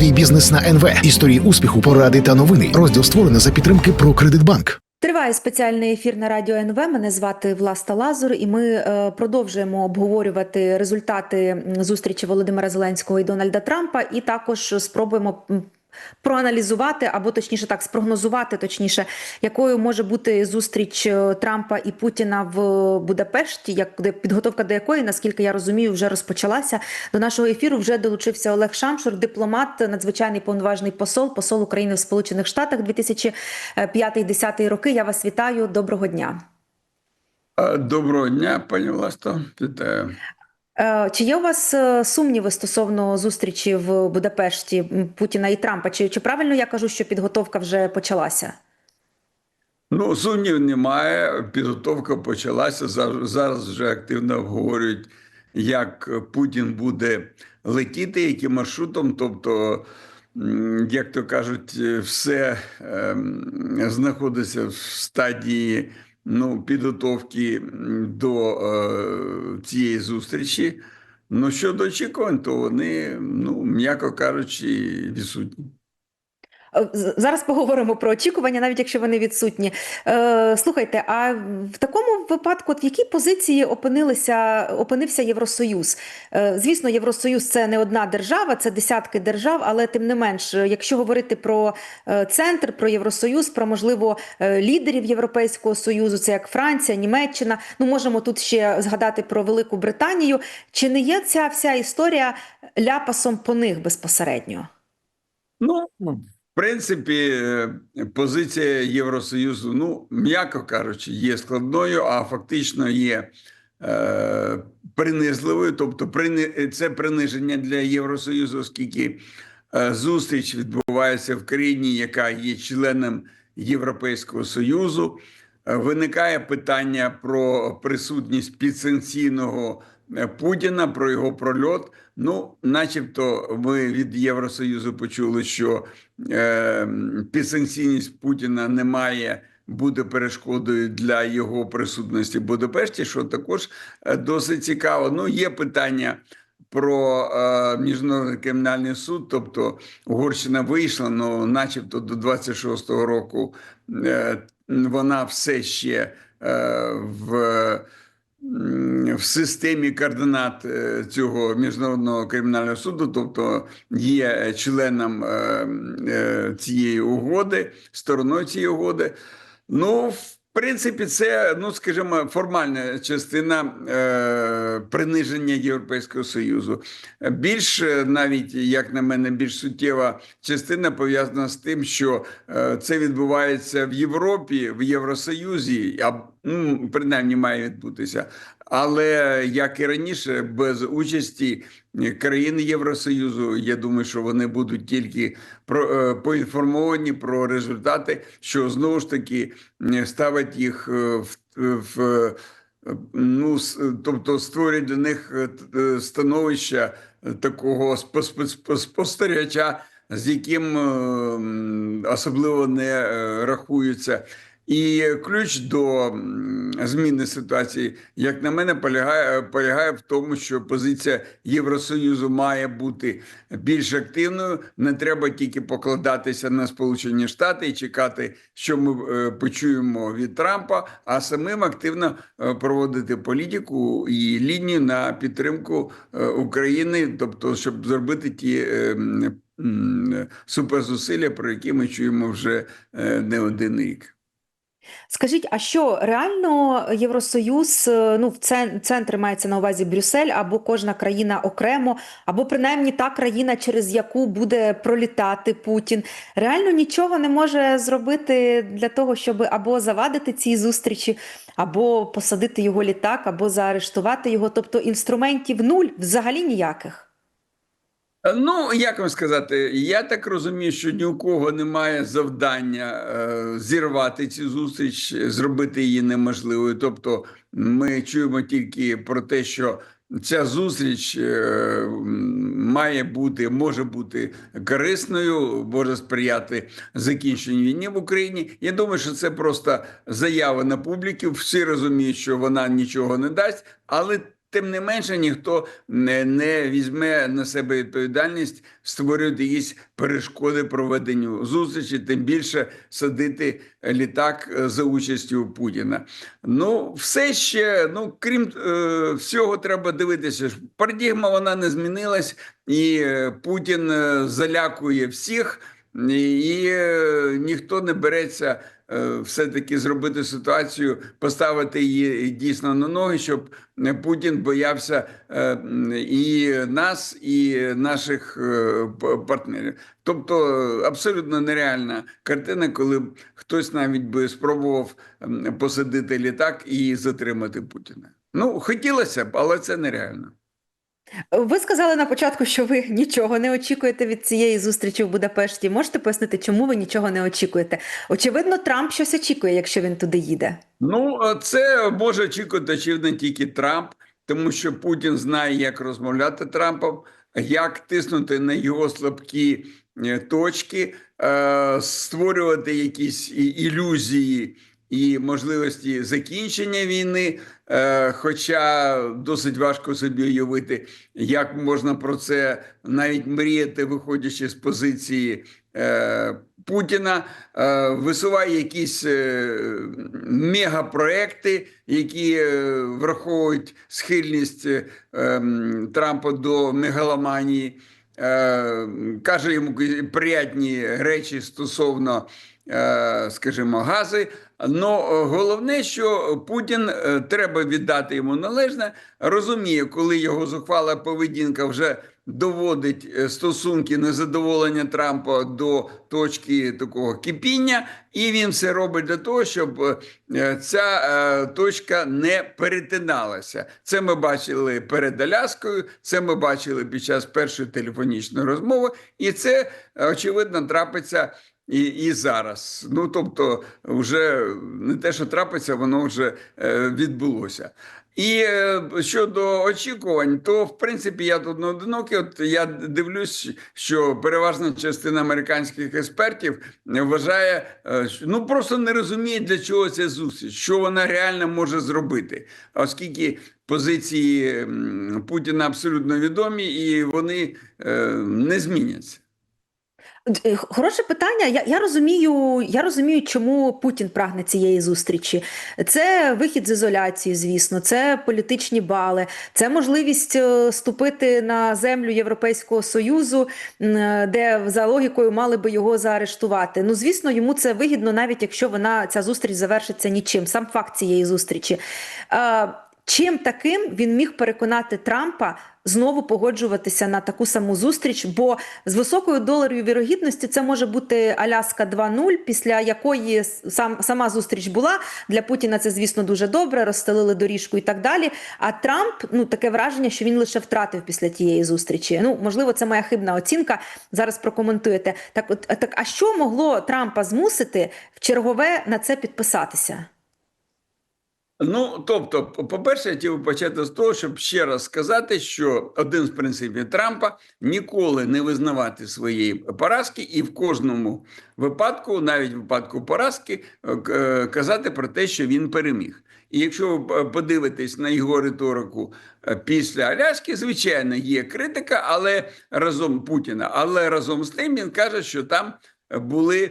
Свій бізнес на НВ. Історії успіху, поради та новини. Розділ створено за підтримки про Кредитбанк. Триває спеціальний ефір на радіо НВ. Мене звати Власта Лазур, і ми е, продовжуємо обговорювати результати зустрічі Володимира Зеленського і Дональда Трампа, і також спробуємо. Проаналізувати або точніше так спрогнозувати, точніше, якою може бути зустріч е, Трампа і Путіна в Будапешті, як підготовка до якої, наскільки я розумію, вже розпочалася. До нашого ефіру вже долучився Олег Шамшур, дипломат, надзвичайний повноважний посол, посол України в Сполучених Штатах 2005-2010 роки. Я вас вітаю. Доброго дня. Доброго дня, пані Власто. Вітаю. Е, Чи є у вас е, сумніви стосовно зустрічі в Будапешті Путіна і Трампа? Чи, чи правильно я кажу, що підготовка вже почалася? Ну, сумнів немає. Підготовка почалася. Зараз вже активно обговорюють, як Путін буде летіти, яким маршрутом. Тобто, як то кажуть, все ем, знаходиться в стадії ну, підготовки до е, цієї зустрічі. Ну, щодо очікувань, то вони, ну, м'яко кажучи, відсутні. Е, Зараз поговоримо про очікування, навіть якщо вони відсутні. Е, Слухайте, а в такому випадку, в якій позиції опинилися, опинився Євросоюз? Е, Звісно, Євросоюз це не одна держава, це десятки держав, але тим не менш, якщо говорити про центр, про Євросоюз, про можливо лідерів Європейського союзу, це як Франція, Німеччина. Ну можемо тут ще згадати про Велику Британію. Чи не є ця вся історія ляпасом по них безпосередньо? Ну, принципі, е, позиція Євросоюзу, ну, м'яко кажучи, є складною, а фактично є е, принизливою. Тобто, це приниження для Євросоюзу, оскільки е, зустріч відбувається в країні, яка є членом Європейського Союзу. Е, Виникає питання про присутність підсанкційного Путіна, про його прольот. Ну, начебто, ми від Євросоюзу почули, що е, підсанкційність Путіна не має бути перешкодою для його присутності в Будапешті, що також е, досить цікаво. Ну, є питання. Про е, міжнародний кримінальний суд, тобто Угорщина вийшла, ну, начебто до 26-го року е, вона все ще е, в, в системі координат е, цього міжнародного кримінального суду, тобто є членом е, е, цієї угоди, стороною цієї угоди. Ну, в принципі, це, ну скажімо, формальна частина е, приниження Європейського Союзу. Більш е, навіть, як на мене, більш суттєва частина пов'язана з тим, що е, це відбувається в Європі, в Євросоюзі, а ну, принаймні має відбутися. Але як і раніше, без участі країн Євросоюзу, я думаю, що вони будуть тільки про е, поінформовані про результати, що знову ж таки е, ставить їх е, в, в е, ну тобто створюють для них е, е, становище е, такого спос- спос- спостерігача, з яким е, особливо не е, рахуються. І ключ до зміни ситуації, як на мене, полягає, полягає в тому, що позиція Євросоюзу має бути більш активною. Не треба тільки покладатися на Сполучені Штати і чекати, що ми е, почуємо від Трампа, а самим активно е, проводити політику і лінію на підтримку е, України, тобто, щоб зробити ті. Суперзусилля, про які ми чуємо вже не один рік. Скажіть, а що реально Євросоюз, е, ну в цен- центр мається на увазі Брюссель, або кожна країна окремо, або принаймні та країна, через яку буде пролітати Путін, реально нічого не може зробити для того, щоб або завадити цій зустрічі, або посадити його літак, або заарештувати його. Тобто інструментів нуль, взагалі ніяких. Ну, як вам сказати, я так розумію, що ні у кого немає завдання е, зірвати цю зустріч, зробити її неможливою. Тобто, ми чуємо тільки про те, що ця зустріч е, має бути, може бути корисною, може сприяти закінченню війни в Україні. Я думаю, що це просто заява на публіку. Всі розуміють, що вона нічого не дасть, але тим не менше ніхто не, не візьме на себе відповідальність створювати якісь перешкоди проведенню зустрічі, тим більше садити літак е, за участю Путіна. Ну, все ще, ну крім е, всього, треба дивитися. Парадігма вона не змінилась, і е, Путін е, залякує всіх, і, і ніхто не береться все-таки зробити ситуацію, поставити її дійсно на ноги, щоб е, Путін боявся е, і нас, і наших е, партнерів. Тобто е, абсолютно нереальна картина, коли хтось навіть би спробував посадити літак і затримати Путіна. Ну, хотілося б, але це нереально. Ви сказали на початку, що ви нічого не очікуєте від цієї зустрічі в Будапешті. Можете пояснити, чому ви нічого не очікуєте? Очевидно, Трамп щось очікує, якщо він туди їде. Ну, це може очікувати очевидно тільки Трамп, тому що Путін знає, як розмовляти Трампом, як тиснути на його слабкі е, точки, е, створювати якісь ілюзії і можливості закінчення війни. Е, Хоча досить важко собі уявити, як можна про це навіть мріяти, виходячи з позиції е, Путіна, е, висуває якісь мегапроекти, які враховують схильність ем, Трампа до мегаломанії. Каже йому приятні речі стосовно, скажімо, гази. Но головне, що Путін е, треба віддати йому належне, розуміє, коли його зухвала поведінка вже доводить е, стосунки незадоволення Трампа до точки такого кипіння, і він все робить для того, щоб е, ця точка не перетиналася. Це ми бачили перед Аляскою, це ми бачили під час першої телефонічної розмови, і це очевидно трапиться. І, і зараз. Ну тобто, вже не те, що трапиться, воно вже е, відбулося. І е, щодо очікувань, то в принципі я тут не одинокий. От я дивлюсь, що переважна частина американських експертів вважає, е, ну просто не розуміє, для чого ця зустріч, що вона реально може зробити, оскільки позиції Путіна абсолютно відомі і вони е, не зміняться. Е, Хороше питання. Я, я розумію, я розумію, чому Путін прагне цієї зустрічі. Це вихід з ізоляції, звісно, це політичні бали, це можливість е, ступити на землю Європейського союзу, е, де за логікою мали би його заарештувати. Ну, звісно, йому це вигідно, навіть якщо вона ця зустріч завершиться нічим. Сам факт цієї зустрічі. Чим таким він міг переконати Трампа знову погоджуватися на таку саму зустріч? Бо з високою доларою вірогідності це може бути Аляска 2.0, після якої сам сама зустріч була для Путіна. Це звісно дуже добре. Розстелили доріжку і так далі. А Трамп ну таке враження, що він лише втратив після тієї зустрічі. Ну можливо, це моя хибна оцінка. Зараз прокоментуєте. Так, от так, а що могло Трампа змусити в чергове на це підписатися? Ну, тобто, по- по-перше, я хотів почати з того, щоб ще раз сказати, що один з принципів Трампа ніколи не визнавати своєї поразки, і в кожному випадку, навіть в випадку поразки, е, е, казати про те, що він переміг. І якщо ви подивитесь на його риторику е, після Аляски, звичайно, є критика, але разом Путіна, але разом з тим він каже, що там були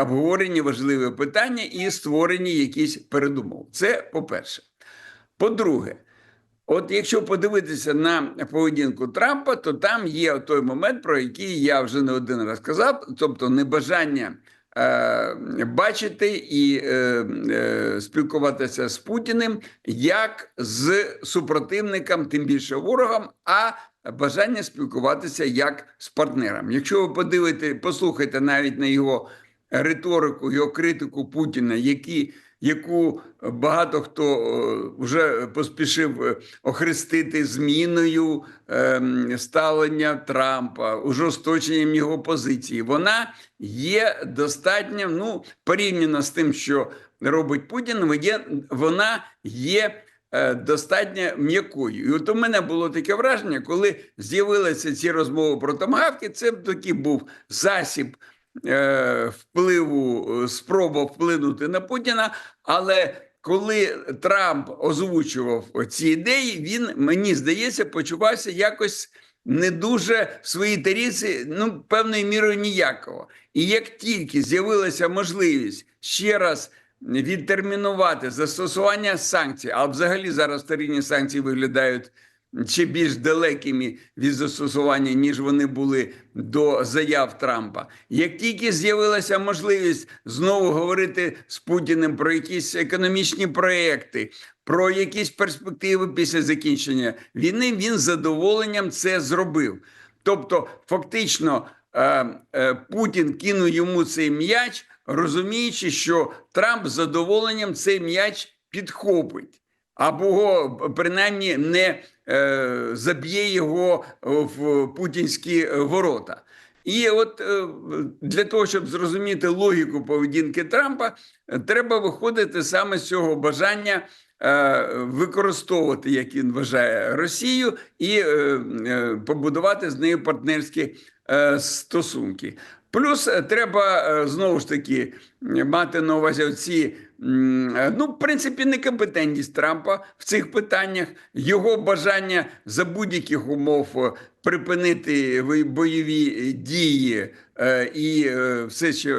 обговорені важливі питання і створені якісь передумови. Це по-перше. По-друге, от якщо подивитися на поведінку Трампа, то там є той момент, про який я вже не один раз казав, тобто небажання е, бачити і е, е, спілкуватися з Путіним як з супротивником, тим більше ворогом, а бажання спілкуватися як з партнером. Якщо ви подивите, послухайте навіть на його риторику, його критику Путіна, які, яку багато хто е, вже поспішив е, охрестити зміною ем, ставлення Трампа, ужесточенням його позиції, вона є достатньо, ну, порівняно з тим, що робить Путін, вона є е, достатньо м'якою. І от у мене було таке враження, коли з'явилися ці розмови про томагавки, це б такий був засіб впливу, е, спроба вплинути на Путіна, але коли Трамп озвучував ці ідеї, він мені здається почувався якось не дуже в своїй таріці, ну певною мірою ніякого. І як тільки з'явилася можливість ще раз відтермінувати застосування санкцій, а взагалі зараз тарифні санкції виглядають ще більш далекими від застосування, ніж вони були до заяв Трампа. Як тільки з'явилася можливість знову говорити з Путіним про якісь економічні проекти, про якісь перспективи після закінчення війни, він з задоволенням це зробив. Тобто, фактично, е, е, Путін кинув йому цей м'яч, розуміючи, що Трамп з задоволенням цей м'яч підхопить. Або принаймні не е, заб'є його в путінські ворота. І от е, для того, щоб зрозуміти логіку поведінки Трампа, е, треба виходити саме з цього бажання е, використовувати, як він вважає, Росію і е, е, побудувати з нею партнерські е, стосунки. Плюс е, треба е, знову ж таки мати на увазі е, ну, в принципі, некомпетентність Трампа в цих питаннях, його бажання за будь-яких умов е, припинити бойові дії е, і е, все ще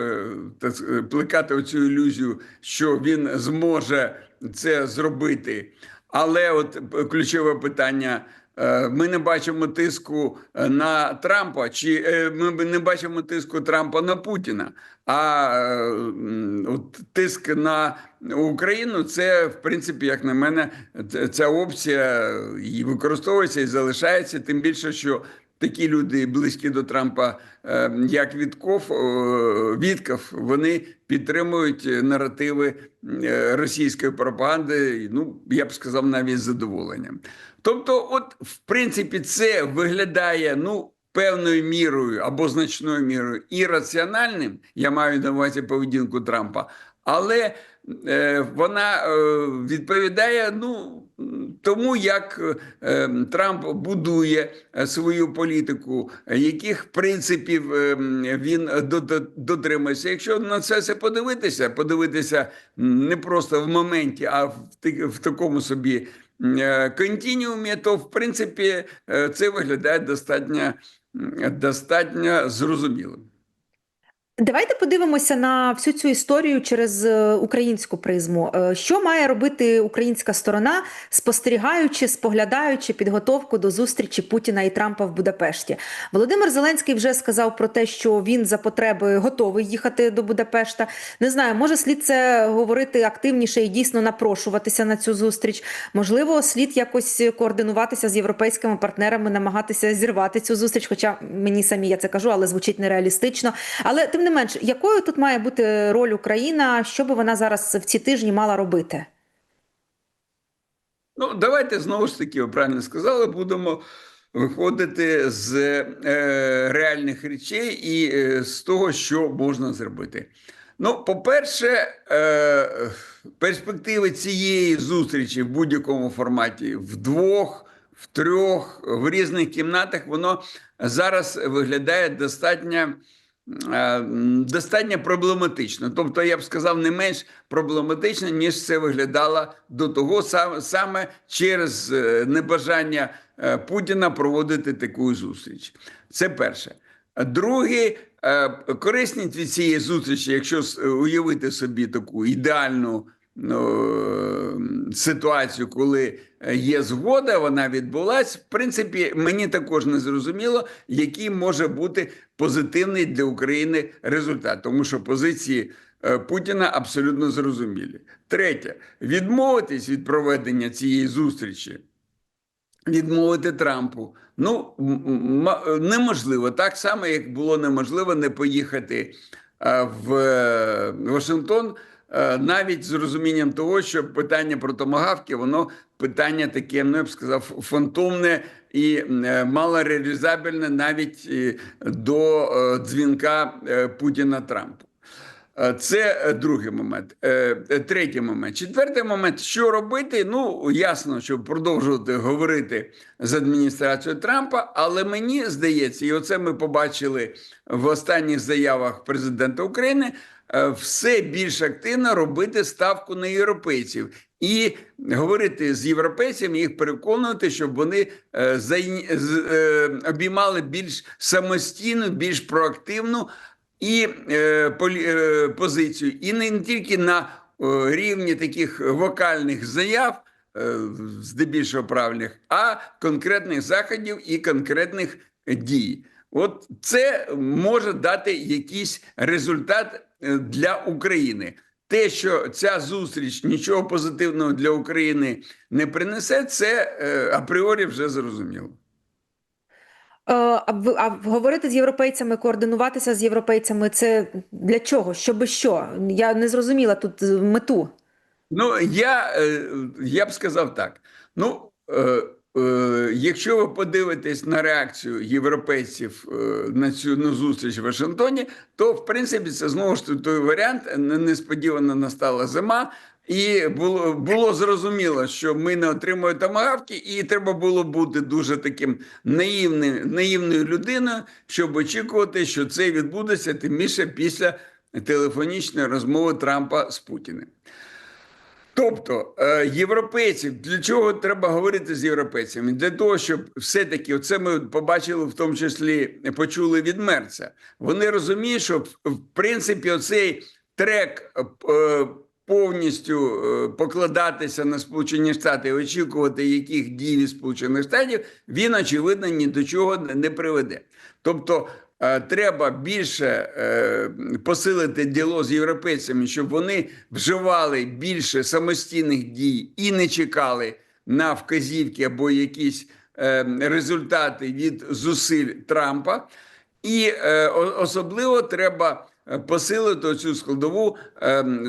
е, плекати оцю ілюзію, що він зможе це зробити. Але от е, ключове питання. Е, Ми не бачимо тиску е, на Трампа, чи е, ми не бачимо тиску Трампа на Путіна. А от тиск на Україну це, в принципі, як на мене, ця опція і використовується і залишається. Тим більше, що такі люди близькі до Трампа, е, як Вітков, е, Вітков, вони підтримують наративи е, російської пропаганди. Ну я б сказав, навіть з задоволенням. Тобто, от в принципі, це виглядає ну. Певною мірою або значною мірою ірраціональним, я маю на увазі поведінку Трампа, але вона відповідає ну, тому, як е, Трамп будує е, свою політику, яких принципів е, він до- до- дотримується. Якщо на це все подивитися, подивитися не просто в моменті, а в, такому собі континіумі, то в принципі це виглядає достатньо, достатньо зрозумілим. Давайте подивимося на всю цю історію через е, українську призму. Е, Що має робити українська сторона, спостерігаючи, споглядаючи підготовку до зустрічі Путіна і Трампа в Будапешті? Володимир Зеленський вже сказав про те, що він за потреби готовий їхати до Будапешта. Не знаю, може слід це говорити активніше і дійсно напрошуватися на цю зустріч. Можливо, слід якось координуватися з європейськими партнерами, намагатися зірвати цю зустріч. Хоча мені самі я це кажу, але звучить нереалістично. Але тим не менш, якою тут має бути роль Україна? Що би вона зараз в ці тижні мала робити? Ну, давайте знову ж таки, ви правильно сказали, будемо виходити з е, реальних речей і е, з того, що можна зробити. Ну, по-перше, е, перспективи цієї зустрічі в будь-якому форматі вдвох, в трьох, в різних кімнатах, воно зараз виглядає достатньо. Е, Достатньо проблематично, тобто я б сказав, не менш проблематично, ніж це виглядало до того, саме через е, небажання е, Путіна проводити таку зустріч. Це перше. Друге, корисність від цієї зустрічі, якщо уявити собі таку ідеальну ну, ситуацію, коли е, є згода, вона відбулась. В принципі, мені також не зрозуміло, який може бути позитивний для України результат, тому що позиції е, Путіна абсолютно зрозумілі. Третє, відмовитись від проведення цієї зустрічі відмовити Трампу. Ну м- неможливо так само, як було неможливо не поїхати е, в е, Вашингтон, е, навіть з розумінням того, що питання про томагавки, воно питання таке, ну я б сказав, фантомне і е, малореалізабельне навіть е, до е, дзвінка е, Путіна Трампу. Е, Це е, другий момент. Е, е, Третій момент. Четвертий момент. Що робити? Ну, ясно, що продовжувати говорити з адміністрацією Трампа, але мені здається, і оце ми побачили в останніх заявах президента України. Е, Все більш активно робити ставку на європейців і говорити з європейцями, їх переконувати, щоб вони е, е, обіймали більш самостійну, більш проактивну і позицію, і не тільки на рівні таких вокальних заяв, здебільшого правильних, а конкретних заходів і конкретних дій. От це може дати якийсь результат для України. Те, що ця зустріч нічого позитивного для України не принесе, це е, апріорі вже зрозуміло. Е, А, а говорити з європейцями, координуватися з європейцями це для чого? Щоби що? Я не зрозуміла тут е, мету. Ну, я, е, я б сказав так. Ну, е, е, якщо ви подивитесь на реакцію європейців е, на цю на зустріч в Вашингтоні, то в принципі це знову ж той варіант. Несподівано настала зима, і було, було зрозуміло, що ми не отримуємо томагавки, і треба було бути дуже таким наївним, наївною людиною, щоб очікувати, що це відбудеться тим більше після телефонічної розмови Трампа з Путіним. Тобто е, європейців для чого треба говорити з європейцями? Для того, щоб все-таки оце ми побачили, в тому числі почули від Мерца. Вони розуміють, що в, принципі оцей трек е, повністю е, покладатися на Сполучені Штати і очікувати яких дій від Сполучених Штатів, він очевидно ні до чого не приведе. Тобто. Е, Треба більше е, посилити діло з європейцями, щоб вони вживали більше самостійних дій і не чекали на вказівки або якісь е, результати від зусиль Трампа. І особливо треба посилити цю складову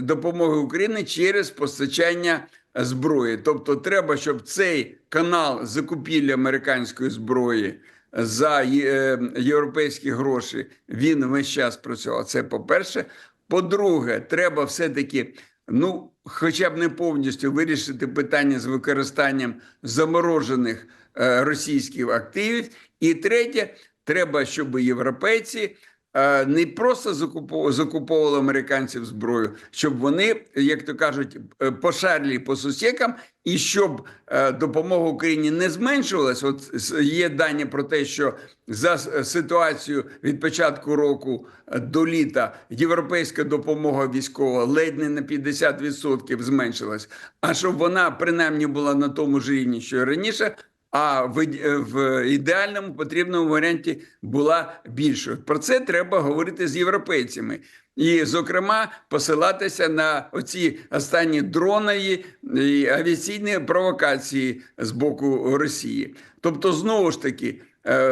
допомоги Україні через постачання зброї. Тобто, треба, щоб цей канал закупівлі американської зброї за е, європейські гроші він весь час працював. Це по-перше. По-друге, треба все-таки, ну, хоча б не повністю вирішити питання з використанням заморожених е, російських активів. І третє, треба, щоб європейці не просто закуповували, американців зброю, щоб вони, як то кажуть, е, пошарили по сусікам, і щоб е, допомога Україні не зменшувалась. От є дані про те, що за ситуацію від початку року е, до літа європейська допомога військова ледь не на 50% зменшилась. А щоб вона принаймні була на тому ж рівні, що і раніше. А в, в ідеальному потрібному варіанті була більшою. Про це треба говорити з європейцями. І, зокрема, посилатися на оці останні дронові і авіаційні провокації з боку Росії. Тобто, знову ж таки,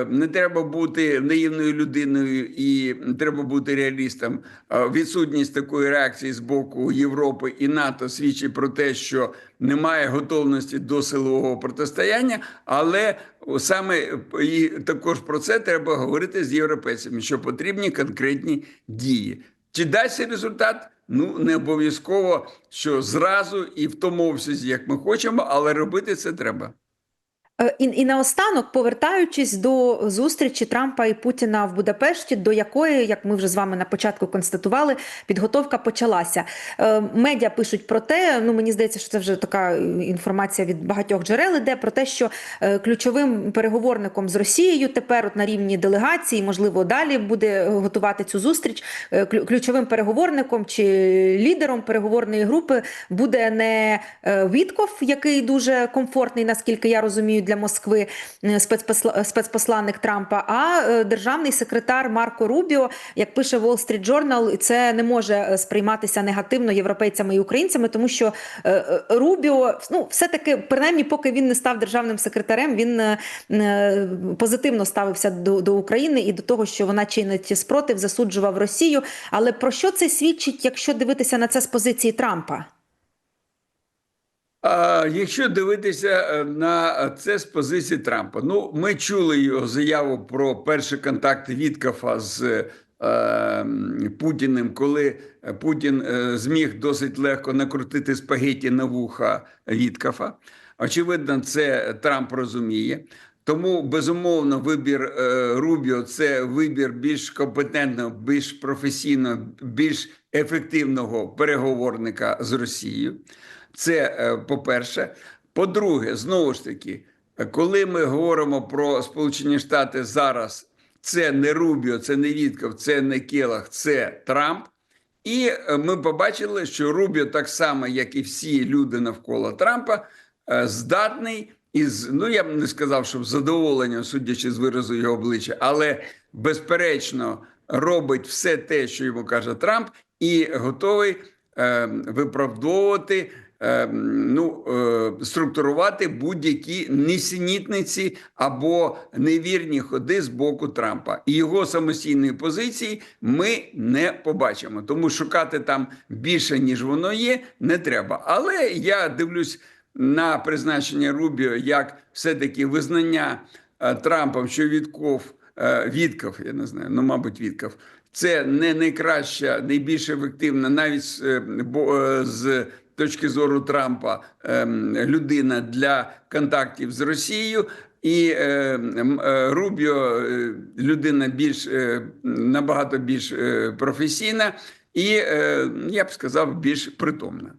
не треба бути наївною людиною і треба бути реалістом. Е, Відсутність такої реакції з боку Європи і НАТО свідчить про те, що немає готовності до силового протистояння, але саме і також про це треба говорити з європейцями, що потрібні конкретні дії. Чи дасть результат? Ну не обов'язково, що зразу і в тому обсязі, як ми хочемо, але робити це треба. Е, І, і наостанок, повертаючись до зустрічі Трампа і Путіна в Будапешті, до якої, як ми вже з вами на початку констатували, підготовка почалася. Е, Медіа пишуть про те, ну мені здається, що це вже така інформація від багатьох джерел іде про те, що е, ключовим переговорником з Росією тепер от на рівні делегації, можливо, далі буде готувати цю зустріч. е, Ключовим переговорником чи лідером переговорної групи буде не Вітков, який дуже комфортний, наскільки я розумію, для Москви е, спецпосла- спецпосланник Трампа, а е, державний секретар Марко Рубіо, як пише Wall Street Journal, це не може е, сприйматися негативно європейцями і українцями, тому що е, е, Рубіо, ну, все-таки, принаймні, поки він не став державним секретарем, він е, е, позитивно ставився до, до України і до того, що вона чинить спротив, засуджував Росію. Але про що це свідчить, якщо дивитися на це з позиції Трампа? Якщо дивитися е, на це з позиції Трампа, ну ми чули його заяву про перші контакти Віткафа з е, Путіним, коли Путін е, зміг досить легко накрутити спагеті на вуха Віткафа. Очевидно, це Трамп розуміє. Тому безумовно вибір е, Рубіо це вибір більш компетентного, більш професійного, більш ефективного переговорника з Росією. Це е, по-перше. По-друге, знову ж таки, коли ми говоримо про Сполучені Штати зараз, це не Рубіо, це не Вітков, це не Келах, це Трамп. І е, ми побачили, що Рубіо, так само, як і всі люди навколо Трампа, е, здатний із, ну я б не сказав, що задоволенням, судячи з виразу його обличчя, але безперечно робить все те, що йому каже Трамп, і готовий е, виправдовувати. Е, Ну, е, структурувати будь-які несенітниці або невірні ходи з боку Трампа і його самостійної позиції ми не побачимо. Тому шукати там більше ніж воно є, не треба. Але я дивлюсь на призначення Рубіо як все-таки визнання е, Трампом, що Вітков, е, Вітков, я не знаю, ну мабуть, Вітков, це не найкраща, найбільш ефективна, навіть з, з точки зору Трампа ем, людина для контактів з Росією. І е, е, Рубіо е, людина більш е, набагато більш е, професійна і е, я б сказав більш притомна.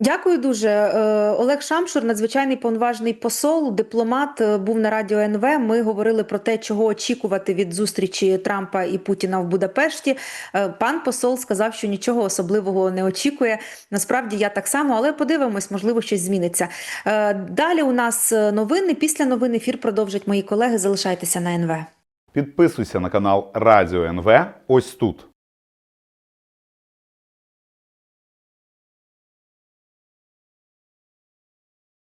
Дякую дуже. Е, Олег Шамшур, надзвичайний повноважний посол, дипломат, е, був на радіо НВ. Ми говорили про те, чого очікувати від зустрічі Трампа і Путіна в Будапешті. Е, Пан посол сказав, що нічого особливого не очікує. Насправді я так само, але подивимось, можливо, щось зміниться. Далі у нас новини. Після новин ефір продовжать мої колеги. Залишайтеся на НВ. Підписуйся на канал Радіо НВ ось тут.